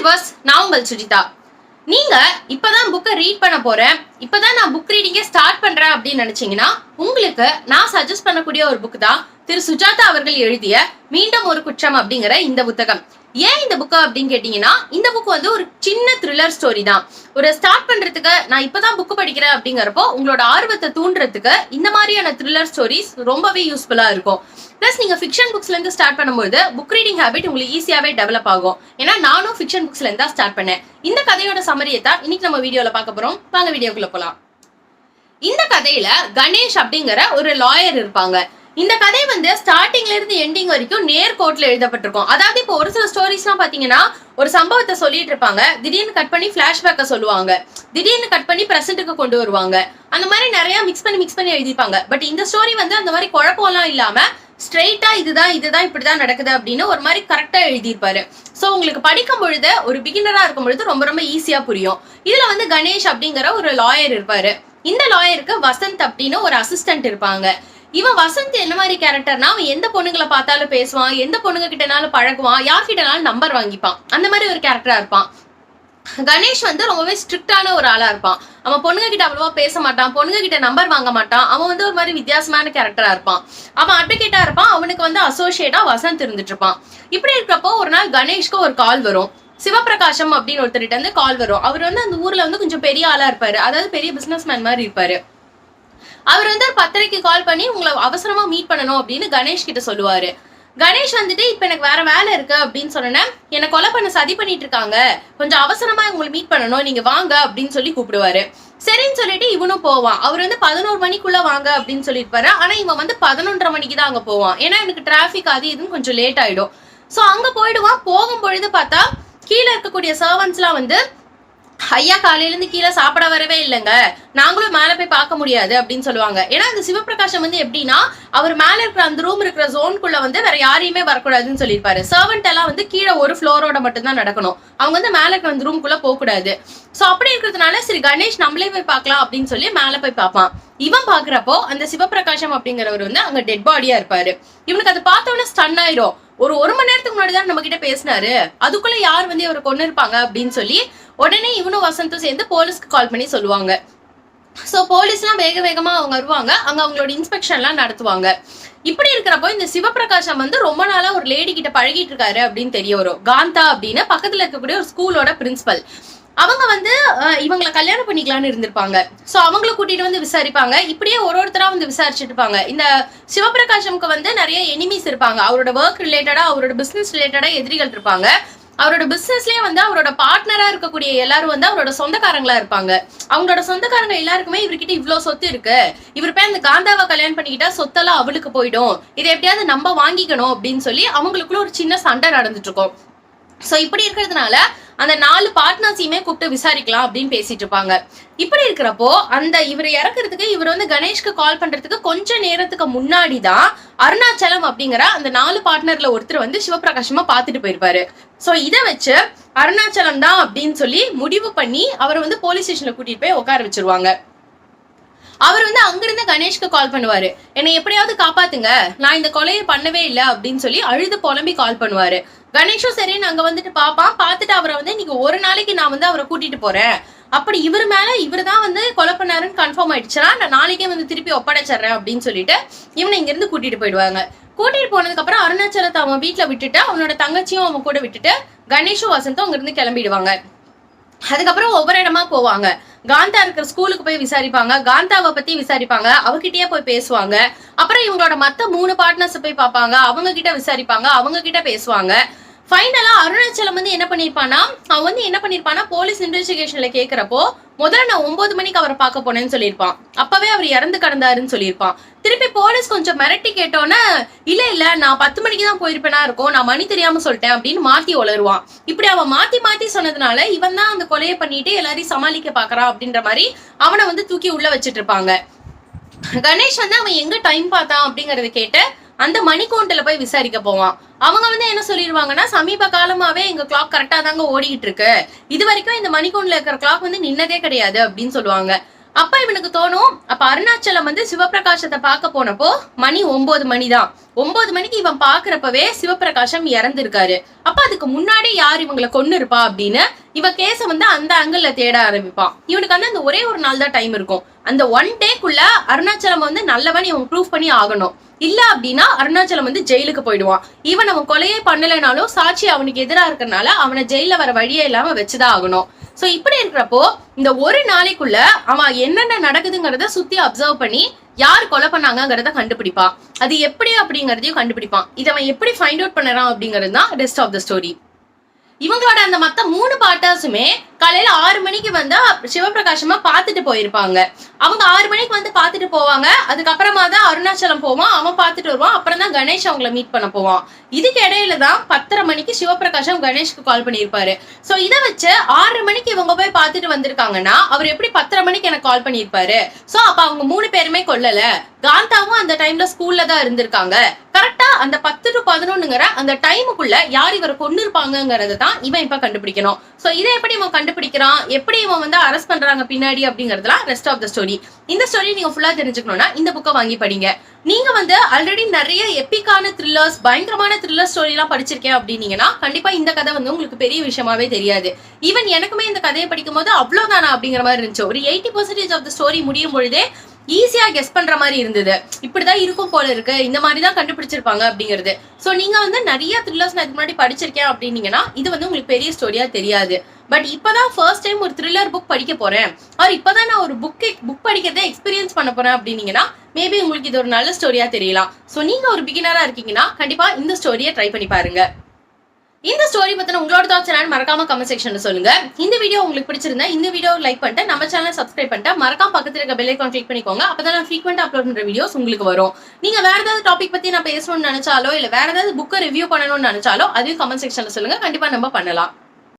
Viewers நான் உங்கள் சுஜிதா. நீங்க இப்பதான் புக்கை ரீட் பண்ண போறேன். இப்பதான் நான் புக் ரீடிங்கே ஸ்டார்ட் பண்றேன் அப்படின்னு நினைச்சீங்கன்னா உங்களுக்கு நான் சஜஸ்ட் பண்ணக்கூடிய ஒரு புக் தான் திரு சுஜாதா அவர்கள் எழுதிய மீண்டும் ஒரு குற்றம் அப்படிங்கிற இந்த புத்தகம். ஏன் இந்த புக்கு அப்படின்னு கேட்டீங்கன்னா இந்த புக் வந்து ஒரு சின்ன த்ரில்லர் ஸ்டோரி தான். ஒரு ஸ்டார்ட் பண்றதுக்கு நான் இப்பதான் புக்கு படிக்கிறேன் அப்படிங்கிறப்போ உங்களோட ஆர்வத்தை தூண்டுறதுக்கு இந்த மாதிரியான த்ரில்லர் ஸ்டோரிஸ் ரொம்பவே யூஸ்ஃபுல்லா இருக்கும். பிளஸ் நீங்க ஃபிக்ஷன் புக்ஸ்ல இருந்து ஸ்டார்ட் பண்ணும்போது புக் ரீடிங் ஹேபிட் உங்களுக்கு ஈஸியாவே டெவலப் ஆகும். ஏன்னா நானும் ஃபிக்ஷன் புக்ஸ்ல இருந்தா தான் ஸ்டார்ட் பண்ணேன். இந்த கதையோட சமரியை தான் இன்னைக்கு நம்ம வீடியோல பார்க்க போறோம். வாங்க வீடியோக்குள்ள போலாம். இந்த கதையில கணேஷ் அப்படிங்கிற ஒரு லாயர் இருப்பாங்க. இந்த கதை வந்து ஸ்டார்டிங்ல இருந்து எண்டிங் வரைக்கும் நேர்கோட்ல எழுதப்பட்டிருக்கும். அதாவது இப்போ ஒரு சில ஸ்டோரிஸ்லாம் பாத்தீங்கன்னா ஒரு சம்பவத்தை சொல்லிட்டு இருப்பாங்க. திடீர்னு கட் பண்ணி பிளாஷ்பேக்க சொல்லுவாங்க. திடீர்னு கட் பண்ணி பிரசன்ட்டுக்கு கொண்டு வருவாங்க. அந்த மாதிரி நிறைய மிக்ஸ் பண்ணி மிக்ஸ் பண்ணி எழுதிப்பாங்க பட் இந்த ஸ்டோரி வந்து அந்த மாதிரி குழப்பம்லாம் இல்லாம ஸ்ட்ரெயிட்டா இதுதான் இதுதான் இப்படிதான் நடக்குது அப்படின்னு ஒரு மாதிரி கரெக்டா எழுதியிருப்பாரு. ஸோ உங்களுக்கு படிக்கும் பொழுது ஒரு பிகினரா இருக்கும் பொழுது ரொம்ப ரொம்ப ஈஸியா புரியும். இதுல வந்து கணேஷ் அப்படிங்கிற ஒரு லாயர் இருப்பாரு. இந்த லாயருக்கு வசந்த் அப்படின்னு ஒரு அசிஸ்டன்ட் இருப்பாங்க. இவன் வசந்த் என்ன மாதிரி கேரக்டர்னா அவன் எந்த பொண்ணுங்களை பார்த்தாலும் பேசுவான் எந்த பொண்ணுங்க கிட்டனாலும் பழகுவான் யார்கிட்டனாலும் நம்பர் வாங்கிப்பான். அந்த மாதிரி ஒரு கேரக்டரா இருப்பான். கணேஷ் வந்து ரொம்பவே ஸ்ட்ரிக்டான ஒரு ஆளா இருப்பான். அவன் பொண்ணுங்க கிட்ட அவ்வளவா பேச மாட்டான் பொண்ணுங்க கிட்ட நம்பர் வாங்க மாட்டான். அவன் வந்து ஒரு மாதிரி வித்தியாசமான கேரக்டரா இருப்பான். அவன் அட்வொகேட்டா இருப்பான் அவனுக்கு வந்து அசோசியேட்டா வசந்த் இருந்துட்டு இருப்பான். இப்படி இருக்கிறப்போ ஒரு நாள் கணேஷ்க்கு ஒரு கால் வரும். சிவபிரகாசம் அப்படின்னு ஒருத்தர்கிட்ட வந்து கால் வரும். அவர் வந்து அந்த ஊர்ல வந்து கொஞ்சம் பெரிய ஆளா இருப்பாரு. அதாவது பெரிய பிசினஸ் மேன் மாதிரி இருப்பாரு. அவர் வந்து ஒரு கால் பண்ணி உங்களை அவசரமா மீட் பண்ணணும் அப்படின்னு கணேஷ் கிட்ட சொல்லுவாரு. கணேஷ் வந்துட்டு இப்ப எனக்கு வேற வேலை இருக்கு அப்படின்னு சொன்னேன் என்னை கொலை பண்ண சதி பண்ணிட்டு இருக்காங்க. கொஞ்சம் அவசரமா உங்களை மீட் பண்ணணும். நீங்க வாங்க அப்படின்னு சொல்லி கூப்பிடுவாரு. சரின்னு சொல்லிட்டு இவனும் போவான். அவர் வந்து பதினோரு மணிக்குள்ள வாங்க அப்படின்னு சொல்லியிருப்பாரு ஆனா இவன் வந்து பதினொன்றரை மணிக்கு தான் அங்க போவான். ஏன்னா எனக்கு டிராபிக் அது இதுன்னு கொஞ்சம் லேட் ஆயிடும். சோ அங்க போயிடுவான். போகும் பொழுது பார்த்தா கீழே இருக்கக்கூடிய சர்வன்ஸ்லாம் வந்து ஐயா காலையில இருந்து கீழே சாப்பிட வரவே இல்லைங்க. நாங்களும் மேலே போய் பார்க்க முடியாது அப்படின்னு சொல்லுவாங்க. ஏன்னா அந்த சிவபிரகாஷம் வந்து எப்படின்னா அவர் மேலே இருக்கிற அந்த ரூம் இருக்கிற ஜோனுக்குள்ள வந்து வேற யாரையுமே வரக்கூடாதுன்னு சொல்லியிருப்பாரு. சர்வெண்ட் எல்லாம் வந்து கீழே ஒரு ஃப்ளோரோட மட்டும்தான் நடக்கணும். அவங்க வந்து மேலே இருக்கிற அந்த ரூம்குள்ள போகக்கூடாது. ஸோ அப்படி இருக்கிறதுனால சரி கணேஷ் நம்மளே போய் பார்க்கலாம் அப்படின்னு சொல்லி மேலே போய் பார்ப்பான். இவன் பாக்குறப்போ அந்த சிவபிரகாஷம் அப்படிங்கிறவர் வந்து அங்க டெட் பாடியா இருப்பாரு. இவனுக்கு அதை பார்த்தோன்னே ஸ்டன் ஆயிரும். ஒரு ஒரு மணி நேரத்துக்கு முன்னாடி தான் நம்ம கிட்ட பேசினாரு. அதுக்குள்ள யார் வந்து இவரை கொண்டு இருப்பாங்க அப்படின்னு சொல்லி உடனே இவனும் வசந்தும் சேர்ந்து போலீஸ்க்கு கால் பண்ணி சொல்லுவாங்க. ஸோ போலீஸ்லாம் வேக வேகமாக அவங்க வருவாங்க. அங்கே அவங்களோட இன்ஸ்பெக்ஷன்லாம் நடத்துவாங்க. இப்படி இருக்கிறப்போ இந்த சிவபிரகாஷம் வந்து ரொம்ப நாளா ஒரு லேடி கிட்ட பழகிட்டு இருக்காரு அப்படின்னு தெரிய வரும். காந்தா அப்படின்னு பக்கத்துல இருக்கக்கூடிய ஒரு ஸ்கூலோட பிரின்சிபல் அவங்க வந்து இவங்களை கல்யாணம் பண்ணிக்கலாம்னு இருந்திருப்பாங்க. ஸோ அவங்கள கூட்டிட்டு வந்து விசாரிப்பாங்க. இப்படியே ஒரு ஒருத்தரா வந்து விசாரிச்சுட்டு இருப்பாங்க. இந்த சிவபிரகாஷமுக்கு வந்து நிறைய எனிமீஸ் இருப்பாங்க. அவரோட ஒர்க் ரிலேட்டடா அவரோட பிசினஸ் ரிலேட்டடா எதிரிகள் இருப்பாங்க. அவரோட பிசினஸ்லயே வந்து அவரோட பார்ட்னரா இருக்கக்கூடிய எல்லாரும் வந்து அவரோட சொந்தக்காரங்களா இருப்பாங்க. அவங்களோட சொந்தக்காரங்க எல்லாருக்குமே இவர்கிட்ட இவ்வளவு சொத்து இருக்கு. இவர் போய் அந்த காந்தாவை கல்யாணம் பண்ணிக்கிட்டா சொத்தெல்லாம் அவளுக்கு போயிடும். இதை எப்படியாவது நம்ம வாங்கிக்கணும் அப்படின்னு சொல்லி அவங்களுக்குள்ள ஒரு சின்ன சண்டை நடந்துட்டு இருக்கும். சோ இப்படி இருக்கிறதுனால அந்த நாலு பார்ட்னர்ஸையுமே கூப்பிட்டு விசாரிக்கலாம் அப்படின்னு பேசிட்டு இருப்பாங்க. இப்படி இருக்கிறப்போ அந்த இவர் இறக்குறதுக்கு இவர் வந்து கணேஷ்க்கு கால் பண்றதுக்கு கொஞ்ச நேரத்துக்கு முன்னாடி தான் அருணாச்சலம் அப்படிங்கிற அந்த நாலு பார்ட்னர்ல ஒருத்தர் வந்து சிவபிரகாசமா பார்த்துட்டு போயிருப்பாரு. சோ இதை வச்சு அருணாச்சலம் தான் அப்படின்னு சொல்லி முடிவு பண்ணி அவரை வந்து போலீஸ் ஸ்டேஷன்ல கூட்டிட்டு போய் உட்கார வச்சிருவாங்க. அவர் வந்து அங்கிருந்து கணேஷ்க்கு கால் பண்ணுவாரு. என்னை எப்படியாவது காப்பாத்துங்க. நான் இந்த கொலையை பண்ணவே இல்லை அப்படின்னு சொல்லி அழுது புலம்பி கால் பண்ணுவாரு. கணேஷும் சரி நாங்க வந்துட்டு பாப்பான் பார்த்துட்டு அவரை வந்து நீங்க ஒரு நாளைக்கு நான் வந்து அவரை கூட்டிட்டு போறேன். அப்படி இவர் மேல இவர் தான் வந்து கொலை பண்ணாருன்னு கன்ஃபார்ம் ஆயிடுச்சுன்னா நான் நாளைக்கே வந்து திருப்பி ஒப்படைச்சிடுறேன் அப்படின்னு சொல்லிட்டு இவனை இங்க இருந்து கூட்டிட்டு போயிடுவாங்க. கூட்டிட்டு போனதுக்கு அப்புறம் அருணாச்சலத்தை அவன் வீட்டுல விட்டுட்டு அவனோட தங்கச்சியும் அவன் கூட விட்டுட்டு கணேஷும் வசந்தும் அங்க இருந்து கிளம்பிடுவாங்க. அதுக்கப்புறம் ஒவ்வொரு இடமா போவாங்க. காந்தா இருக்கிற ஸ்கூலுக்கு போய் விசாரிப்பாங்க. காந்தாவை பத்தி விசாரிப்பாங்க. அவகிட்டயே போய் பேசுவாங்க. அப்புறம் இவங்களோட மத்த மூணு பார்ட்னர்ஸ் போய் பார்ப்பாங்க. அவங்க கிட்ட விசாரிப்பாங்க. அவங்க கிட்ட பேசுவாங்க ஃபைனலா அருணாச்சலம் வந்து என்ன பண்ணிருப்பானா அவன் வந்து என்ன பண்ணிருப்பானா போலீஸ் இன்வெஸ்டிகேஷன்ல கேக்குறப்போ முதல்ல நான் ஒன்பது மணிக்கு அவரை பார்க்க போனேன்னு சொல்லியிருப்பான். அப்பவே அவர் இறந்து கிடந்தாருன்னு சொல்லியிருப்பான். திருப்பி போலீஸ் கொஞ்சம் மிரட்டி கேட்டோன்னே இல்ல இல்ல நான் பத்து மணிக்கு தான் போயிருப்பேனா இருக்கும் நான் மணி தெரியாம சொல்லிட்டேன் அப்படின்னு மாத்தி உளருவான் இப்படி அவன் மாத்தி மாத்தி சொன்னதுனால இவன் தான் அந்த கொலையை பண்ணிட்டு எல்லாரையும் சமாளிக்க பாக்குறான் அப்படின்ற மாதிரி அவனை வந்து தூக்கி உள்ள வச்சிட்டு இருப்பாங்க கணேஷ் வந்து அவன் எங்க டைம் பார்த்தான் அப்படிங்கறத கேட்டு அந்த மணிக்கூண்டில் போய் விசாரிக்க போவான். அவங்க வந்து என்ன சொல்லிடுவாங்கன்னா சமீப காலமாவே எங்க கிளாக் கரெக்டா தாங்க ஓடிக்கிட்டு இருக்கு இது வரைக்கும் இந்த மணிக்கூண்டில் இருக்கிற கிளாக் வந்து நின்னதே கிடையாது அப்படின்னு சொல்லுவாங்க. அப்ப இவனுக்கு தோணும் அப்ப அருணாச்சலம் வந்து சிவபிரகாசத்தை பார்க்க போனப்போ மணி ஒன்பது மணி தான் ஒன்பது மணிக்கு இவன் பாக்குறப்பவே சிவபிரகாசம் இறந்திருக்காரு. அப்ப அதுக்கு முன்னாடி யார் இவங்களை கொன்னு இருப்பா அப்படின்னு இவன் கேஸ வந்து அந்த ஆங்கிள் தேட ஆரம்பிப்பான். இவனுக்கு வந்து அந்த ஒரே ஒரு நாள் தான் டைம் இருக்கும். அந்த ஒன் டேக்குள்ள அருணாச்சலம் வந்து நல்லவன் இவன் ப்ரூவ் பண்ணி ஆகணும். இல்ல அப்படின்னா அருணாச்சலம் வந்து ஜெயிலுக்கு போயிடுவான். இவன் அவன் கொலையே பண்ணலைனாலும் சாட்சி அவனுக்கு எதிரா இருக்கறனால அவனை ஜெயில வர வழியே இல்லாம வச்சுதான் ஆகணும். சோ இப்படி இருக்கிறப்போ இந்த ஒரு நாளைக்குள்ள அவன் என்னென்ன நடக்குதுங்கிறத சுத்தி அப்சர்வ் பண்ணி யார் கொலை பண்ணாங்கங்கிறத கண்டுபிடிப்பான். அது எப்படி அப்படிங்கறதையும் கண்டுபிடிப்பான். இதை அவன் எப்படி ஃபைண்ட் அவுட் பண்ணறான் அப்படிங்கிறது தான் ரெஸ்ட் ஆஃப் த ஸ்டோரி இவங்களோட அந்த மத்த மூணு பார்ட்டர்ஸுமே காலையில ஆறு மணிக்கு வந்து சிவபிரகாசமா பாத்துட்டு போயிருப்பாங்க. அவங்க ஆறு மணிக்கு வந்து பாத்துட்டு போவாங்க. அதுக்கப்புறமா தான் அருணாச்சலம் போவான். அவன் பாத்துட்டு வருவான். அப்புறம் தான் கணேஷ் அவங்கள மீட் பண்ண போவான். இதுக்கு இடையில தான் பத்தரை மணிக்கு சிவபிரகாஷம் கணேஷ்க்கு கால் பண்ணியிருப்பாரு. சோ இதை வச்சு ஆறு மணிக்கு இவங்க போய் பாத்துட்டு வந்திருக்காங்கன்னா அவர் எப்படி பத்தரை மணிக்கு எனக்கு கால் பண்ணியிருப்பாரு? சோ அப்ப அவங்க மூணு பேருமே கொல்லல. காந்தாவும் அந்த டைம்ல ஸ்கூல்ல தான் இருந்திருக்காங்க. கரெக்ட் அந்த பத்து டு பதினொன்னுங்கிற அந்த டைமுக்குள்ள யார் இவரை கொண்டு இருப்பாங்கிறத தான் இவன் இப்ப கண்டுபிடிக்கணும். சோ இதை எப்படி இவன் கண்டுபிடிக்கிறான்? எப்படி இவன் வந்து அரெஸ்ட் பண்றாங்க பின்னாடி அப்படிங்கறதுலாம் ரெஸ்ட் ஆஃப் த ஸ்டோரி இந்த ஸ்டோரி நீங்க ஃபுல்லா தெரிஞ்சுக்கணும்னா இந்த புக்கை வாங்கி படிங்க. நீங்க வந்து ஆல்ரெடி நிறைய எப்பிக்கான த்ரில்லர்ஸ் பயங்கரமான த்ரில்லர் ஸ்டோரி எல்லாம் படிச்சிருக்கேன் அப்படின்னீங்கன்னா கண்டிப்பா இந்த கதை வந்து உங்களுக்கு பெரிய விஷயமாவே தெரியாது. ஈவன் எனக்குமே இந்த கதையை படிக்கும் போது அவ்வளவுதானா அப்படிங்கிற மாதிரி இருந்துச்சு. ஒரு eighty percentage of the story முடியும் பொழுதே ஈஸியா கெஸ் பண்ற மாதிரி இருந்தது. இப்படிதான் இருக்கும் போல இருக்கு. இந்த மாதிரி தான் கண்டுபிடிச்சிருப்பாங்க அப்படிங்கிறது. ஸோ நீங்க வந்து நிறைய த்ரில்லர்ஸ் நான் இதுக்கு முன்னாடி படிச்சிருக்கேன் அப்படின்னீங்கன்னா இது வந்து உங்களுக்கு பெரிய ஸ்டோரியா தெரியாது. பட் இப்பதான் ஃபர்ஸ்ட் டைம் ஒரு த்ரில்லர் புக் படிக்க போறேன். ஆர் இப்பதான் நான் ஒரு புக் புக் படிக்கிறதே எக்ஸ்பீரியன்ஸ் பண்ண போறேன் அப்படின்னீங்கன்னா மேபி உங்களுக்கு இது ஒரு நல்ல ஸ்டோரியா தெரியலாம். ஸோ நீங்க ஒரு பிகினரா இருக்கீங்கன்னா கண்டிப்பா இந்த ஸ்டோரியை ட்ரை பண்ணி பாருங்க. இந்த ஸ்டோரி பத்தின உங்களோட தாட்ஸ் என்னன்னு மறக்காம கமெண்ட் செக்ஷன்ல சொல்லுங்க. இந்த வீடியோ உங்களுக்கு பிடிச்சிருந்தா இந்த வீடியோ லைக் பண்ணிட்டு நம்ம சேனல் சப்ஸ்கிரைப் பண்ணிட்டு மறக்காம பக்கத்துல இருக்க பெல் ஐக்கான் கிளிக் பண்ணிக்கோங்க. அப்பதான் நான் ஃப்ரீக்வெண்ட் அப்லோட் பண்ற வீடியோஸ் உங்களுக்கு வரும். நீங்க வேற ஏதாவது டாபிக் பத்தி நான் பேசணும்னு நினைச்சாலோ இல்ல வேற ஏதாவது புக்கை ரிவ்யூ பண்ணணும்னு நினைச்சாலோ அதையும் கமெண்ட் செக்ஷன்ல சொல்லுங்க. கண்டிப்பா நம்ம பண்ணலாம்.